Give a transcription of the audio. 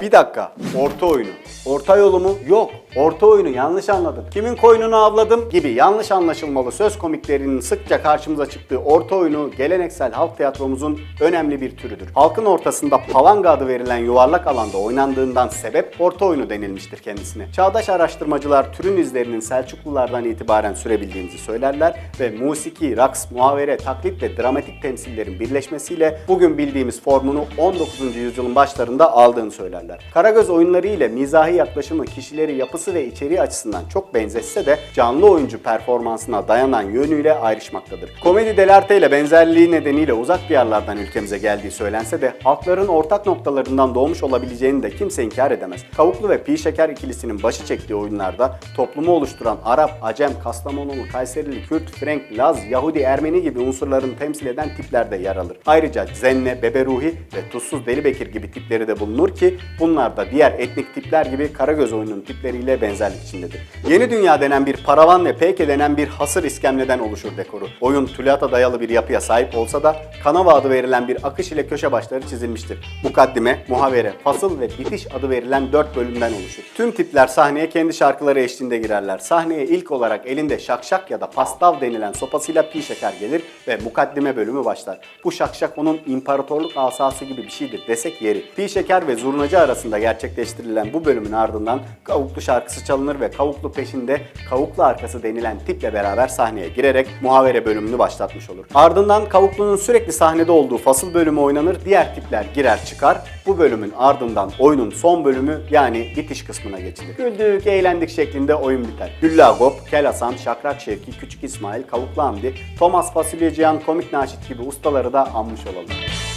Bir dakika. Orta oyunu. Orta yolu mu? Yok. Orta oyunu yanlış anladın. Kimin koynunu avladım gibi yanlış anlaşılmalı söz komiklerinin sıkça karşımıza çıktığı orta oyunu geleneksel halk tiyatromuzun önemli bir türüdür. Halkın ortasında palanga adı verilen yuvarlak alanda oynandığından sebep orta oyunu denilmiştir kendisine. Çağdaş araştırmacılar türün izlerinin Selçuklulardan itibaren sürebildiğimizi söylerler ve musiki, raks, muhavere, taklit ve dramatik temsillerin birleşmesiyle bugün bildiğimiz formunu 19. yüzyılın başlarında aldığını söylerler. Karagöz oyunları ile mizahi yaklaşımı kişileri yapısı ve içeriği açısından çok benzetse de canlı oyuncu performansına dayanan yönüyle ayrışmaktadır. Komedi delarte ile benzerliği nedeniyle uzak diyarlardan ülkemize geldiği söylense de halkların ortak noktalarından doğmuş olabileceğini de kimse inkar edemez. Kavuklu ve Pi Şeker ikilisinin başı çektiği oyunlarda toplumu oluşturan Arap, Acem, Kastamonulu, Kayserili, Kürt, Frank, Laz, Yahudi, Ermeni gibi unsurların temsil eden tipler de yer alır. Ayrıca Zenne, Beberuhi ve Tuzsuz Deli Bekir gibi tipleri de bulunur ki bunlar da diğer etnik tipler gibi Karagöz oyunun tipleriyle benzerlik içindedir. Yeni Dünya denen bir paravan ve peyke denen bir hasır iskemleden oluşur dekoru. Oyun tülata dayalı bir yapıya sahip olsa da kanava adı verilen bir akış ile köşe başları çizilmiştir. Mukaddime, muhavere, fasıl ve bitiş adı verilen dört bölümden oluşur. Tüm tipler sahneye kendi şarkıları eşliğinde girerler. Sahneye ilk olarak elinde şakşak ya da pastav denilen sopasıyla pi şeker gelir ve mukaddime bölümü başlar. Bu şakşak onun imparatorluk asası gibi bir şeydir desek yeri. Pi şeker ve zurnacı arasında gerçekleştirilen bu bölümün ardından kavuklu şarkısı çalınır ve kavuklu peşinde kavuklu arkası denilen tiple beraber sahneye girerek muhavere bölümünü başlatmış olur. Ardından kavuklunun sürekli sahnede olduğu fasıl bölümü oynanır, diğer tipler girer çıkar. Bu bölümün ardından oyunun son bölümü yani bitiş kısmına geçilir. Güldük, eğlendik şeklinde oyun biter. Güllü Agop, Kel Hasan, Şakrak Şevki, Küçük İsmail, Kavuklu Hamdi, Thomas Fasulyecihan, Komik Naşit gibi ustaları da anmış olalım.